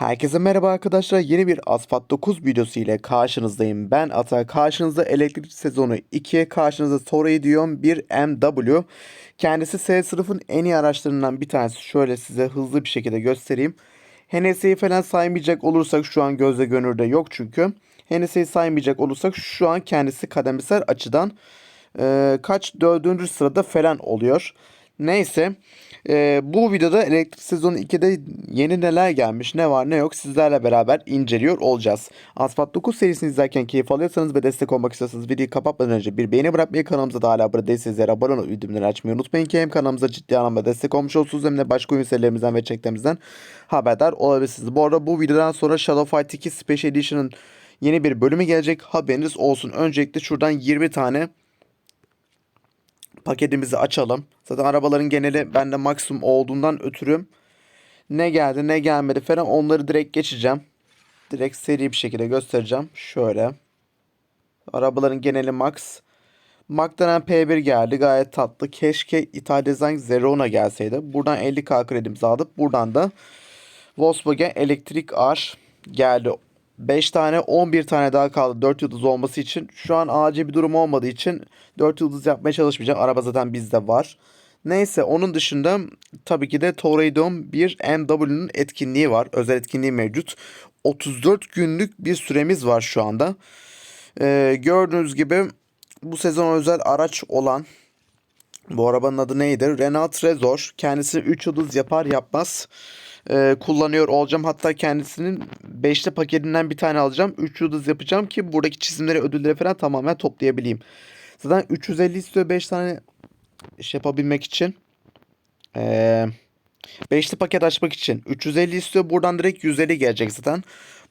Herkese merhaba arkadaşlar. Yeni bir Asfalt 9 videosu ile karşınızdayım. Ben Ata. Karşınızda elektrik sezonu 2, karşınızda Toray Dion 1 MW. Kendisi S sınıfın en iyi araçlarından bir tanesi. Şöyle size hızlı bir şekilde göstereyim. HNS'yi falan saymayacak olursak şu an gözle gönülde yok çünkü. HNS'yi saymayacak olursak şu an kendisi kademesel açıdan e, kaç dördüncü sırada falan oluyor. Neyse e, bu videoda elektrik sezonu 2'de yeni neler gelmiş ne var ne yok sizlerle beraber inceliyor olacağız. Asfalt 9 serisini izlerken keyif alıyorsanız ve destek olmak istiyorsanız videoyu kapatmadan önce bir beğeni bırakmayı kanalımıza da hala abone değilseniz eğer abone olup bildirimleri açmayı unutmayın ki hem kanalımıza ciddi anlamda destek olmuş olursunuz hem de başka oyun serilerimizden ve çeklerimizden haberdar olabilirsiniz. Bu arada bu videodan sonra Shadow Fight 2 Special Edition'ın yeni bir bölümü gelecek haberiniz olsun. Öncelikle şuradan 20 tane paketimizi açalım. Zaten arabaların geneli bende maksimum olduğundan ötürü ne geldi ne gelmedi falan onları direkt geçeceğim. Direkt seri bir şekilde göstereceğim. Şöyle. Arabaların geneli max. McLaren P1 geldi gayet tatlı. Keşke Ithal Design Zerona gelseydi. Buradan 50k kredimizi aldık. Buradan da Volkswagen Electric R geldi. 5 tane 11 tane daha kaldı 4 yıldız olması için. Şu an acil bir durum olmadığı için 4 yıldız yapmaya çalışmayacağım. Araba zaten bizde var. Neyse onun dışında tabii ki de Torreidon bir MW'nin etkinliği var. Özel etkinliği mevcut. 34 günlük bir süremiz var şu anda. Ee, gördüğünüz gibi bu sezon özel araç olan bu arabanın adı neydi? Renault Trezor. Kendisi 3 yıldız yapar yapmaz e, kullanıyor olacağım. Hatta kendisinin 5'li paketinden bir tane alacağım. 3 yıldız yapacağım ki buradaki çizimleri, ödülleri falan tamamen toplayabileyim. Zaten 350 istiyor 5 tane şey yapabilmek için. Eee... Beşli paket açmak için 350 istiyor. Buradan direkt 150 gelecek zaten.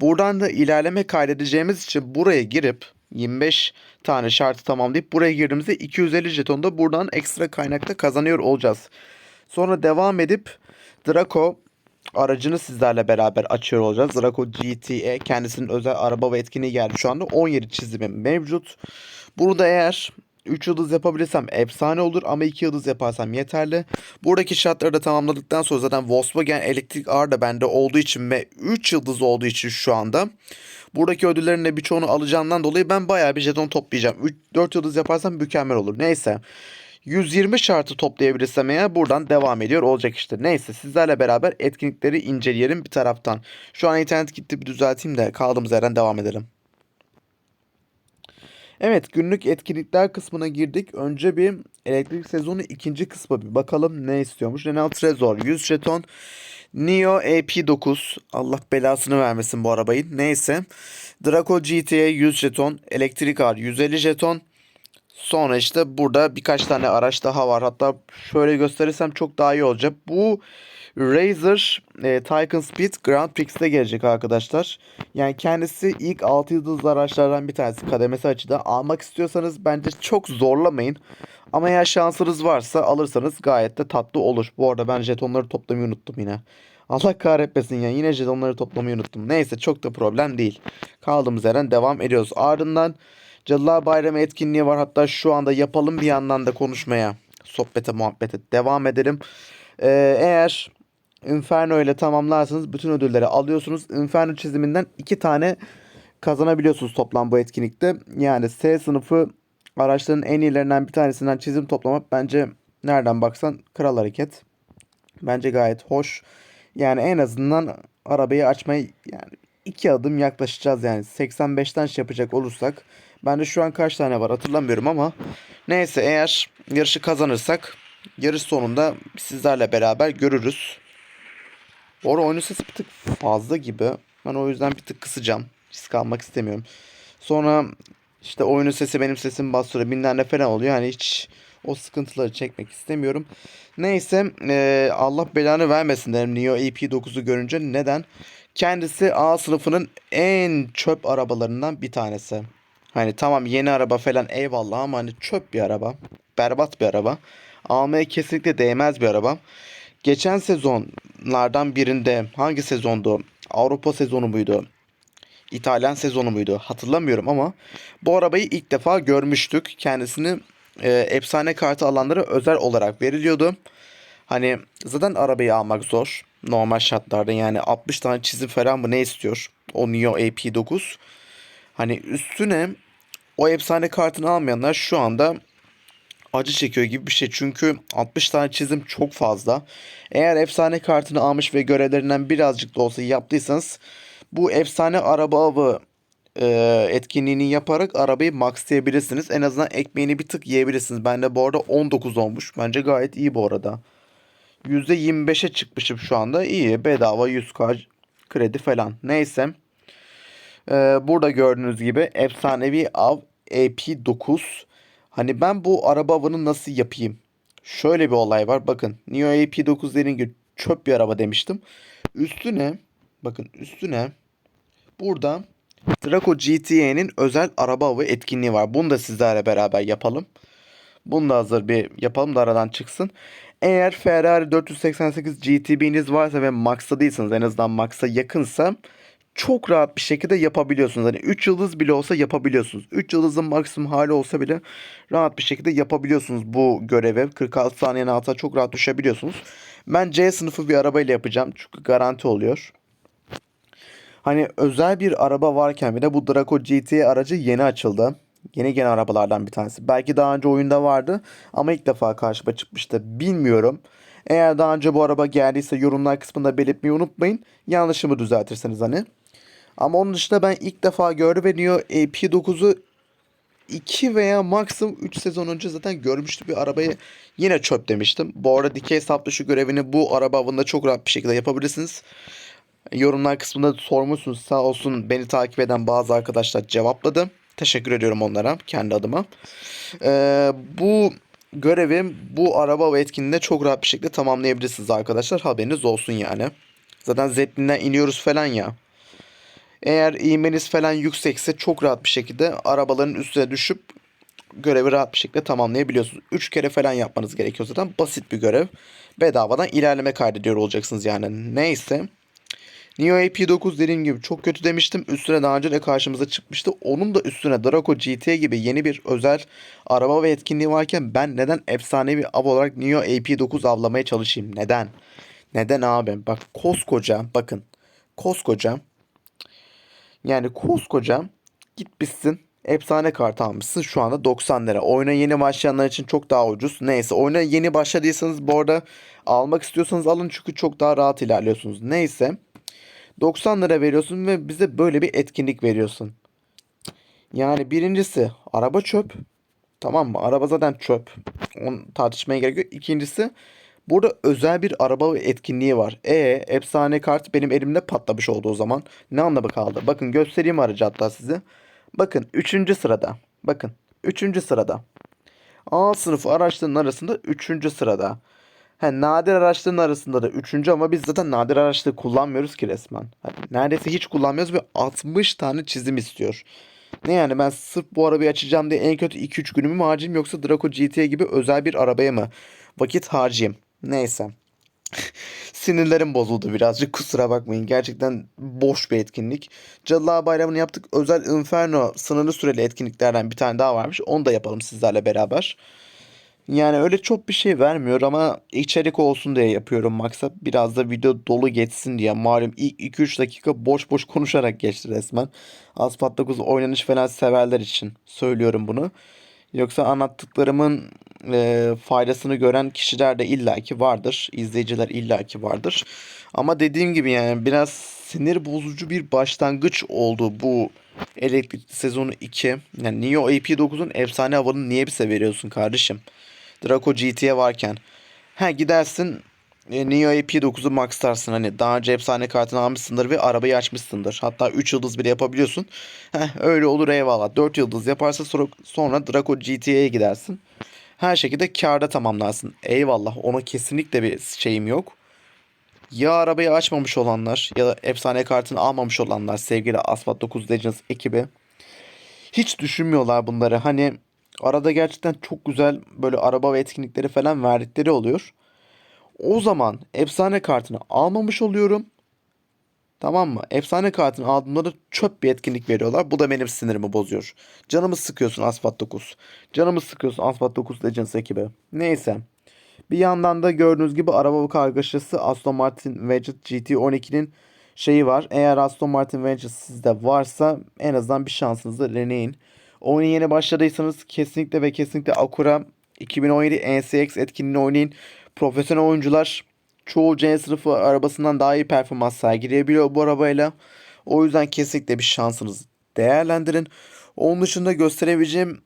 Buradan da ilerleme kaydedeceğimiz için buraya girip 25 tane şartı tamamlayıp buraya girdiğimizde 250 jeton da buradan ekstra kaynakta kazanıyor olacağız. Sonra devam edip Draco aracını sizlerle beraber açıyor olacağız. Draco GTE kendisinin özel araba ve etkinliği geldi şu anda. 17 çizimi mevcut. Burada eğer 3 yıldız yapabilirsem efsane olur ama 2 yıldız yaparsam yeterli. Buradaki şartları da tamamladıktan sonra zaten Volkswagen Electric R da bende olduğu için ve 3 yıldız olduğu için şu anda buradaki ödüllerin de birçoğunu alacağından dolayı ben bayağı bir jeton toplayacağım. 3, 4 yıldız yaparsam mükemmel olur. Neyse. 120 şartı toplayabilirsem eğer buradan devam ediyor olacak işte. Neyse sizlerle beraber etkinlikleri inceleyelim bir taraftan. Şu an internet gitti bir düzelteyim de kaldığımız yerden devam edelim. Evet günlük etkinlikler kısmına girdik. Önce bir elektrik sezonu ikinci kısmı bir bakalım ne istiyormuş. Renault Trezor 100 jeton. Neo AP9 Allah belasını vermesin bu arabayı. Neyse. Draco GT'ye 100 jeton. Electric R 150 jeton. Sonra işte burada birkaç tane araç daha var. Hatta şöyle gösterirsem çok daha iyi olacak. Bu Razer e, Tycoon Speed Grand Prix'te gelecek arkadaşlar. Yani kendisi ilk 6 yıldızlı araçlardan bir tanesi kademesi açıda. Almak istiyorsanız bence çok zorlamayın. Ama eğer şansınız varsa alırsanız gayet de tatlı olur. Bu arada ben jetonları toplamayı unuttum yine. Allah kahretmesin ya yine jetonları toplamayı unuttum. Neyse çok da problem değil. Kaldığımız yerden devam ediyoruz. Ardından Cadılar Bayramı etkinliği var. Hatta şu anda yapalım bir yandan da konuşmaya, sohbete, muhabbete devam edelim. Ee, eğer Inferno ile tamamlarsanız bütün ödülleri alıyorsunuz. Inferno çiziminden iki tane kazanabiliyorsunuz toplam bu etkinlikte. Yani S sınıfı araçların en iyilerinden bir tanesinden çizim toplamak bence nereden baksan kral hareket. Bence gayet hoş. Yani en azından arabayı açmayı yani iki adım yaklaşacağız yani. 85'ten şey yapacak olursak. Bende şu an kaç tane var hatırlamıyorum ama. Neyse eğer yarışı kazanırsak yarış sonunda sizlerle beraber görürüz. Orada oyunun sesi bir tık fazla gibi. Ben o yüzden bir tık kısacağım. Risk almak istemiyorum. Sonra işte oyunun sesi benim sesim bastırıyor. Ne falan oluyor. Yani hiç o sıkıntıları çekmek istemiyorum. Neyse e, Allah belanı vermesin derim Neo EP9'u görünce. Neden? Kendisi A sınıfının en çöp arabalarından bir tanesi. Hani tamam yeni araba falan eyvallah ama hani çöp bir araba. Berbat bir araba. Almaya kesinlikle değmez bir araba. Geçen sezonlardan birinde hangi sezondu? Avrupa sezonu muydu? İtalyan sezonu muydu? Hatırlamıyorum ama bu arabayı ilk defa görmüştük. Kendisini e, efsane kartı alanlara özel olarak veriliyordu. Hani zaten arabayı almak zor. Normal şartlarda yani 60 tane çizim falan mı ne istiyor? O Neo AP9. Hani üstüne o efsane kartını almayanlar şu anda acı çekiyor gibi bir şey. Çünkü 60 tane çizim çok fazla. Eğer efsane kartını almış ve görevlerinden birazcık da olsa yaptıysanız bu efsane araba avı e, etkinliğini yaparak arabayı maxlayabilirsiniz. En azından ekmeğini bir tık yiyebilirsiniz. Bende bu arada 19 olmuş. Bence gayet iyi bu arada. %25'e çıkmışım şu anda. İyi. Bedava 100k kredi falan. Neyse. Ee, burada gördüğünüz gibi efsanevi av AP9. Hani ben bu araba avını nasıl yapayım? Şöyle bir olay var. Bakın Neo AP9 dediğim gibi çöp bir araba demiştim. Üstüne bakın üstüne burada Draco GTA'nin özel araba avı etkinliği var. Bunu da sizlerle beraber yapalım. Bunu da hazır bir yapalım da aradan çıksın. Eğer Ferrari 488 GTB'niz varsa ve Max'ta değilseniz en azından Max'a yakınsa çok rahat bir şekilde yapabiliyorsunuz. Hani 3 yıldız bile olsa yapabiliyorsunuz. 3 yıldızın maksimum hali olsa bile rahat bir şekilde yapabiliyorsunuz bu görevi. 46 saniyenin altına çok rahat düşebiliyorsunuz. Ben C sınıfı bir arabayla yapacağım. Çünkü garanti oluyor. Hani özel bir araba varken bir de bu Draco GT aracı yeni açıldı. Yeni gelen arabalardan bir tanesi. Belki daha önce oyunda vardı ama ilk defa karşıma çıkmıştı. Bilmiyorum. Eğer daha önce bu araba geldiyse yorumlar kısmında belirtmeyi unutmayın. Yanlışımı düzeltirseniz hani. Ama onun dışında ben ilk defa gördüm ve Neo AP9'u 2 veya maksimum 3 sezon önce zaten görmüştüm bir arabayı yine çöp demiştim. Bu arada dikey saplı şu görevini bu araba avında çok rahat bir şekilde yapabilirsiniz. Yorumlar kısmında sormuşsunuz sağ olsun beni takip eden bazı arkadaşlar cevapladı. Teşekkür ediyorum onlara kendi adıma. Ee, bu görevi bu araba ve etkinliğinde çok rahat bir şekilde tamamlayabilirsiniz arkadaşlar. Haberiniz olsun yani. Zaten Zeppelin'den iniyoruz falan ya. Eğer iğmeniz falan yüksekse çok rahat bir şekilde arabaların üstüne düşüp görevi rahat bir şekilde tamamlayabiliyorsunuz. 3 kere falan yapmanız gerekiyor zaten. Basit bir görev. Bedavadan ilerleme kaydediyor olacaksınız yani. Neyse. Neo AP9 dediğim gibi çok kötü demiştim. Üstüne daha önce de karşımıza çıkmıştı. Onun da üstüne Draco GT gibi yeni bir özel araba ve etkinliği varken ben neden efsanevi av olarak Neo AP9 avlamaya çalışayım? Neden? Neden abi? Bak koskoca bakın. Koskoca yani koskoca gitmişsin efsane kart almışsın şu anda 90 lira. Oyuna yeni başlayanlar için çok daha ucuz. Neyse oyuna yeni başladıysanız bu arada almak istiyorsanız alın çünkü çok daha rahat ilerliyorsunuz. Neyse 90 lira veriyorsun ve bize böyle bir etkinlik veriyorsun. Yani birincisi araba çöp. Tamam mı? Araba zaten çöp. Onu tartışmaya gerek yok. İkincisi burada özel bir araba etkinliği var. E efsane kart benim elimde patlamış oldu o zaman. Ne anlamı kaldı? Bakın göstereyim aracı hatta size. Bakın 3. sırada. Bakın 3. sırada. A sınıfı araçların arasında 3. sırada. He, nadir araçların arasında da 3. ama biz zaten nadir araçları kullanmıyoruz ki resmen. Neredeyse hiç kullanmıyoruz ve 60 tane çizim istiyor. Ne yani ben sırf bu arabayı açacağım diye en kötü 2-3 günümü mü harcayayım yoksa Draco GTA gibi özel bir arabaya mı vakit harcayayım? Neyse. Sinirlerim bozuldu birazcık kusura bakmayın. Gerçekten boş bir etkinlik. Cadılar Bayramı'nı yaptık. Özel Inferno sınırlı süreli etkinliklerden bir tane daha varmış. Onu da yapalım sizlerle beraber. Yani öyle çok bir şey vermiyor ama içerik olsun diye yapıyorum maksat. Biraz da video dolu geçsin diye. Malum ilk 2-3 dakika boş boş konuşarak geçti resmen. Asphalt 9 oynanış falan severler için söylüyorum bunu. Yoksa anlattıklarımın e, faydasını gören kişiler de illaki vardır. İzleyiciler illaki vardır. Ama dediğim gibi yani biraz sinir bozucu bir başlangıç oldu bu elektrikli sezonu 2. Yani Neo AP9'un efsane havanı niye bize veriyorsun kardeşim? Draco GT'ye varken. Ha gidersin e, Neo AP9'u maxlarsın hani daha önce efsane kartını almışsındır ve arabayı açmışsındır. Hatta 3 yıldız bile yapabiliyorsun. Heh, öyle olur eyvallah. 4 yıldız yaparsa sonra, sonra Draco GT'ye gidersin. Her şekilde karda tamamlarsın. Eyvallah ona kesinlikle bir şeyim yok. Ya arabayı açmamış olanlar ya da efsane kartını almamış olanlar sevgili Asphalt 9 Legends ekibi hiç düşünmüyorlar bunları. Hani arada gerçekten çok güzel böyle araba ve etkinlikleri falan verdikleri oluyor. O zaman efsane kartını almamış oluyorum. Tamam mı? Efsane kartını aldığımda da çöp bir etkinlik veriyorlar. Bu da benim sinirimi bozuyor. Canımı sıkıyorsun Asphalt 9. Canımı sıkıyorsun Asphalt 9 Legends ekibi. Neyse. Bir yandan da gördüğünüz gibi araba kargaşası Aston Martin Wedget GT12'nin şeyi var. Eğer Aston Martin Wedget sizde varsa en azından bir şansınızı deneyin. Oyuna yeni başladıysanız kesinlikle ve kesinlikle Acura 2017 NCX etkinliğini oynayın. Profesyonel oyuncular çoğu C sınıfı arabasından daha iyi performans sergileyebiliyor bu arabayla. O yüzden kesinlikle bir şansınızı değerlendirin. Onun dışında gösterebileceğim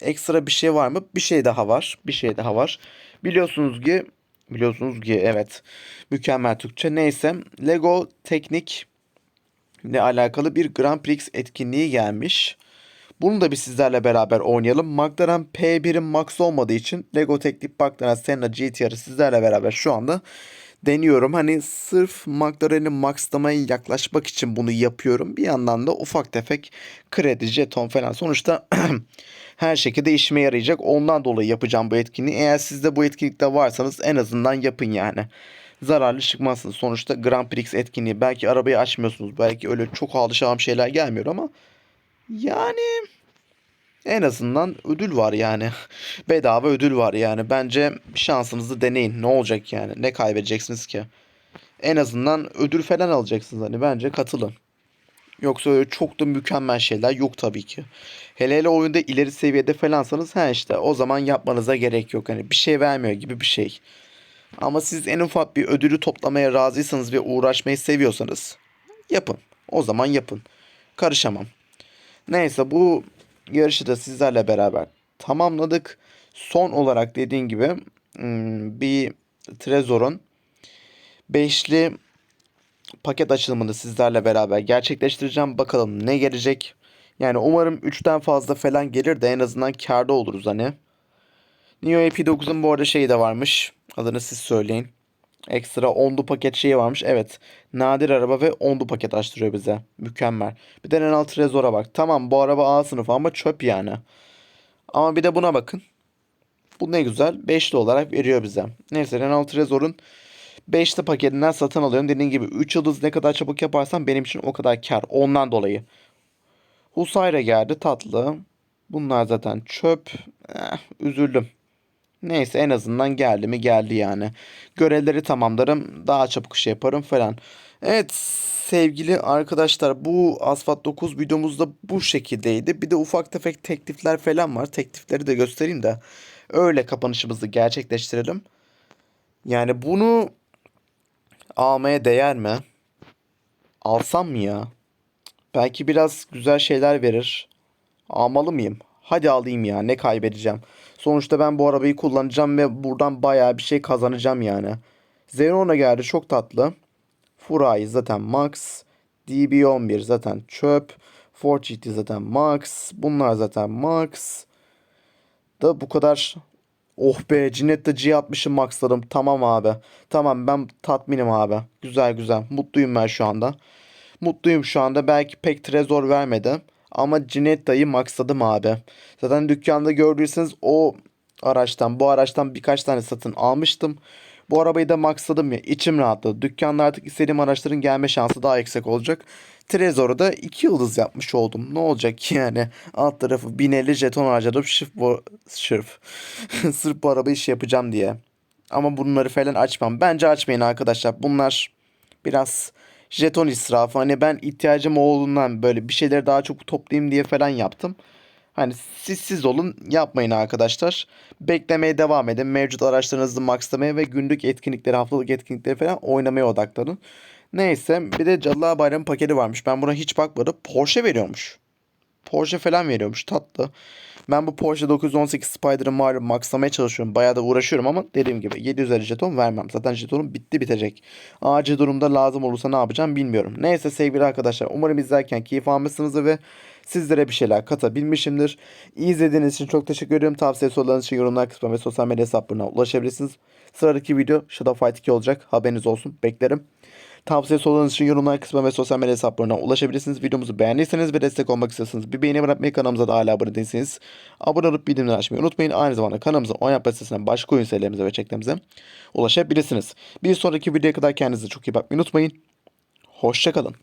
ekstra bir şey var mı? Bir şey daha var. Bir şey daha var. Biliyorsunuz ki biliyorsunuz ki evet mükemmel Türkçe neyse Lego Teknik ile alakalı bir Grand Prix etkinliği gelmiş. Bunu da bir sizlerle beraber oynayalım. McLaren P1'in max olmadığı için Lego Teknik McLaren Senna GTR'ı sizlerle beraber şu anda deniyorum. Hani sırf McLaren'i maxlamaya yaklaşmak için bunu yapıyorum. Bir yandan da ufak tefek kredi, jeton falan sonuçta her şekilde işime yarayacak. Ondan dolayı yapacağım bu etkinliği. Eğer siz de bu etkinlikte varsanız en azından yapın yani. Zararlı çıkmazsınız. Sonuçta Grand Prix etkinliği. Belki arabayı açmıyorsunuz. Belki öyle çok alışağım şeyler gelmiyor ama yani en azından ödül var yani. Bedava ödül var yani. Bence şansınızı deneyin. Ne olacak yani? Ne kaybedeceksiniz ki? En azından ödül falan alacaksınız hani. Bence katılın. Yoksa öyle çok da mükemmel şeyler yok tabii ki. Hele hele oyunda ileri seviyede falansanız ha işte o zaman yapmanıza gerek yok. Hani bir şey vermiyor gibi bir şey. Ama siz en ufak bir ödülü toplamaya razıysanız ve uğraşmayı seviyorsanız yapın. O zaman yapın. Karışamam. Neyse bu yarışı da sizlerle beraber tamamladık. Son olarak dediğim gibi hmm, bir Trezor'un beşli paket açılımını sizlerle beraber gerçekleştireceğim. Bakalım ne gelecek. Yani umarım 3'ten fazla falan gelir de en azından karda oluruz hani. Neo AP9'un bu arada şeyi de varmış. Adını siz söyleyin. Ekstra onlu paket şeyi varmış. Evet. Nadir araba ve onlu paket açtırıyor bize. Mükemmel. Bir de Renault Trezor'a bak. Tamam bu araba A sınıfı ama çöp yani. Ama bir de buna bakın. Bu ne güzel. Beşli olarak veriyor bize. Neyse Renault Trezor'un 5'li paketinden satın alıyorum. Dediğim gibi 3 yıldız ne kadar çabuk yaparsam benim için o kadar kar. Ondan dolayı. Husayra geldi tatlı. Bunlar zaten çöp. Eh, üzüldüm. Neyse en azından geldi mi geldi yani. Görevleri tamamlarım. Daha çabuk şey yaparım falan. Evet sevgili arkadaşlar bu Asfalt 9 videomuz da bu şekildeydi. Bir de ufak tefek teklifler falan var. Teklifleri de göstereyim de öyle kapanışımızı gerçekleştirelim. Yani bunu almaya değer mi? Alsam mı ya? Belki biraz güzel şeyler verir. Almalı mıyım? Hadi alayım ya ne kaybedeceğim. Sonuçta ben bu arabayı kullanacağım ve buradan bayağı bir şey kazanacağım yani. Xeron'a geldi çok tatlı. Furai zaten max. DB11 zaten çöp. Ford GT zaten max. Bunlar zaten max. Da bu kadar. Oh be Cinetta G60'ı maxladım. Tamam abi. Tamam ben tatminim abi. Güzel güzel. Mutluyum ben şu anda. Mutluyum şu anda. Belki pek trezor vermedi. Ama Cinetta'yı maxladım abi. Zaten dükkanda gördüyseniz o araçtan bu araçtan birkaç tane satın almıştım. Bu arabayı da maxladım ya içim rahatladı. Dükkanda artık istediğim araçların gelme şansı daha yüksek olacak. Trezor'u da 2 yıldız yapmış oldum. Ne olacak ki yani? Alt tarafı 1050 jeton harcadım sırf bu sırf sırf bu arabayı iş yapacağım diye. Ama bunları falan açmam. Bence açmayın arkadaşlar. Bunlar biraz jeton israfı. Hani ben ihtiyacım olduğundan böyle bir şeyleri daha çok toplayayım diye falan yaptım. Hani siz siz olun yapmayın arkadaşlar. Beklemeye devam edin. Mevcut araçlarınızı maxlamaya ve günlük etkinlikleri, haftalık etkinlikleri falan oynamaya odaklanın. Neyse bir de Cadılar Bayramı paketi varmış. Ben buna hiç bakmadım. Porsche veriyormuş. Porsche falan veriyormuş tatlı. Ben bu Porsche 918 Spider'ı malum maxlamaya çalışıyorum. Bayağı da uğraşıyorum ama dediğim gibi 750 jeton vermem. Zaten jetonum bitti bitecek. Acil durumda lazım olursa ne yapacağım bilmiyorum. Neyse sevgili arkadaşlar umarım izlerken keyif almışsınızdır ve sizlere bir şeyler katabilmişimdir. İzlediğiniz için çok teşekkür ederim. Tavsiye sorularınız için yorumlar kısmına ve sosyal medya hesaplarına ulaşabilirsiniz. Sıradaki video Shadow Fight 2 olacak. Haberiniz olsun. Beklerim. Tavsiye sorularınız için yorumlar kısmına ve sosyal medya hesaplarına ulaşabilirsiniz. Videomuzu beğendiyseniz ve destek olmak istiyorsanız bir beğeni bırakmayı kanalımıza da hala abone değilseniz abone olup bildirimleri açmayı unutmayın. Aynı zamanda kanalımıza oynatma sitesinden başka oyun serilerimize ve çeklerimize ulaşabilirsiniz. Bir sonraki videoya kadar kendinize çok iyi bakmayı unutmayın. Hoşçakalın.